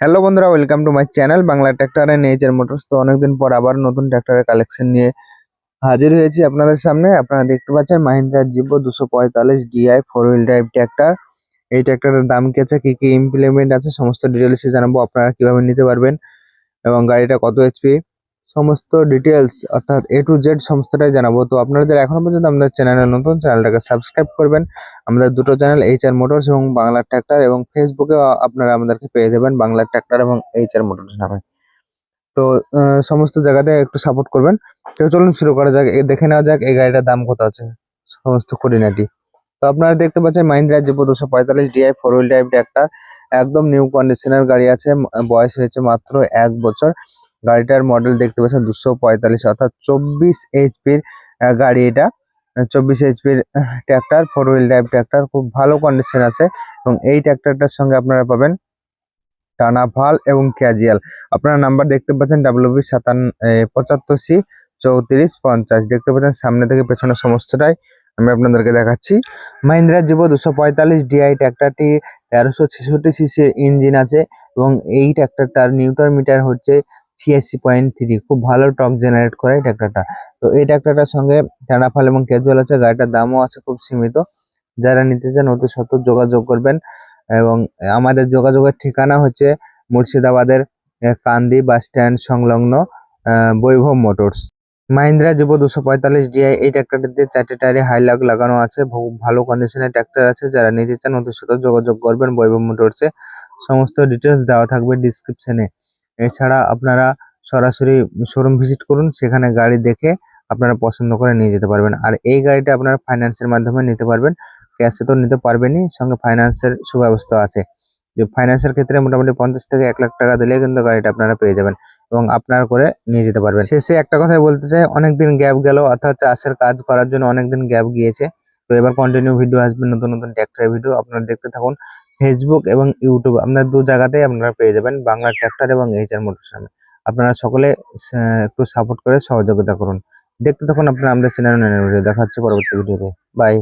Hello বন্ধুরা welcome to my channel Bangla tractor and nature motors তো অনেকদিন পর আবার নতুন ট্র্যাক্টরের কালেকশন নিয়ে হাজির হয়েছি আপনাদের সামনে। আপনারা দেখতে পাচ্ছেন মাহিন্দ্রা জিব্বো দুশো পঁয়তাল্লিশ DI four wheel drive tractor এই ট্র্যাক্টরের দাম কি আছে কি কি ইমপ্লিমেন্ট আছে, সমস্ত ডিটেলসে জানাব। আপনারা কীভাবে নিতে পারবেন এবং গাড়িটা কত এইচপি সমস্ত ডিটেলস অর্থাৎ এ টু জেড সমস্তটাই জানাব। তো আপনারা যারা এখনও পর্যন্ত আমাদের চ্যানেলে নতুন চ্যানেলটাকে সাবস্ক্রাইব করবেন। আমাদের দুটো চ্যানেল এইচ আর মোটরস এবং বাংলার ট্র্যাক্টর এবং ফেসবুকে আপনারা আমাদেরকে পেয়ে যাবেন বাংলার ট্র্যাক্টর এবং এইচ আর মোটরস নামে। তো সমস্ত জায়গাতে একটু সাপোর্ট করবেন। তো চলুন শুরু করা যাক। দেখে নেওয়া যাক এই গাড়িটার দাম কত আছে। সমস্ত খুঁটিনাটি। তো আপনারা দেখতে পাচ্ছেন মাহিন্দ্রা জিপো দুশো পঁয়তাল্লিশ DI four wheel drive tractor একদম নিউ কন্ডিশনের গাড়ি আছে। বয়স হয়েছে মাত্র এক বছর। গাড়িটার মডেল দেখতে পাচ্ছেন দুশো পঁয়তাল্লিশ, অর্থাৎ চব্বিশ এইচপির গাড়ি এটা। চব্বিশ এইচপির tractor four wheel drive tractor খুব ভালো কন্ডিশন আছে এবং এই ট্র্যাক্টরটার সঙ্গে আপনারা পাবেন টানা ভালো এবং ক্যাজুয়াল আপনারা নাম্বার দেখতে পাচ্ছেন ডাব্লিউবি সাতান্ন পঁচাত্তর সি চৌত্রিশ, পঞ্চাশ। দেখতে পাচ্ছেন সামনে থেকে পেছনে সমস্তটাই আমি আপনাদেরকে দেখাচ্ছি। মাহিন্দ্রা জিবো দুশো পঁয়তাল্লিশ ডিআই ট্র্যাক্টরটি তেরোশো ছেষট্টি সিসির ইঞ্জিন আছে এবং এই ট্র্যাক্টরটার নিউটন মিটার হচ্ছে ছিয়াশি পয়েন্ট থ্রি খুব ভালো টক জেনারেট করে এই ট্র্যাক্টরটা তো এই ট্র্যাক্টরটার সঙ্গে টানাফাল এবং ক্যাজুয়াল আছে, গাড়িটার দামও আছে খুব সীমিত। যারা নিতে চান অতি সত্তর যোগাযোগ করবেন। এবং আমাদের যোগাযোগের ঠিকানা হচ্ছে মুর্শিদাবাদের কান্দি বাস স্ট্যান্ড সংলগ্ন বৈভব মোটরস। মাহিন্দ্রা যুব দুশো পঁয়তাল্লিশ ডিআই এই ট্র্যাক্টরটিতে চারটে টায়ারে হাইলাক লাগানো আছে। ভালো কন্ডিশনের ট্র্যাক্টর আছে। যারা নিতে চান অতি সত্তর যোগাযোগ করবেন বৈভব মোটরসে। সমস্ত ডিটেলস দেওয়া থাকবে ডিসক্রিপশনে এছাড়া আপনারা সরাসরি শোরুম ভিজিট করুন, সেখানে গাড়ি দেখে আপনারা পছন্দ করে নিয়ে যেতে পারবেন। আর এই গাড়িটা আপনারা ফাইন্যান্সের মাধ্যমে নিতে পারবেন। ক্যাশে তো নিতে পারবেনই, সঙ্গে ফাইন্যান্সের সুব্যবস্থা আছে। যে ফাইন্যান্সের ক্ষেত্রে মোটামুটি পঞ্চাশ থেকে এক লাখ টাকা দিলে কিন্তু গাড়িটা আপনারা পেয়ে যাবেন এবং আপনার করে নিয়ে যেতে পারবেন। শেষে একটা কথাই বলতে চাই, অনেকদিন গ্যাপ গেল, অর্থাৎ চাষের কাজ করার জন্য অনেকদিন গ্যাপ গিয়েছে। তো এবার কন্টিনিউ ভিডিও আসবে, নতুন নতুন ট্র্যাক্টরের ভিডিও আপনারা দেখতে থাকুন। ফেসবুক এবং ইউটিউব আপনার দু জায়গাতেই আপনারা পেয়ে যাবেন বাংলা ট্র্যাক্টর এবং এইচআর মোটরস নামে আপনারা সকলে একটু সাপোর্ট করে সহযোগিতা করুন। দেখতে তখন আপনারা আমাদের চ্যানেল দেখা হচ্ছে পরবর্তী ভিডিওতে বাই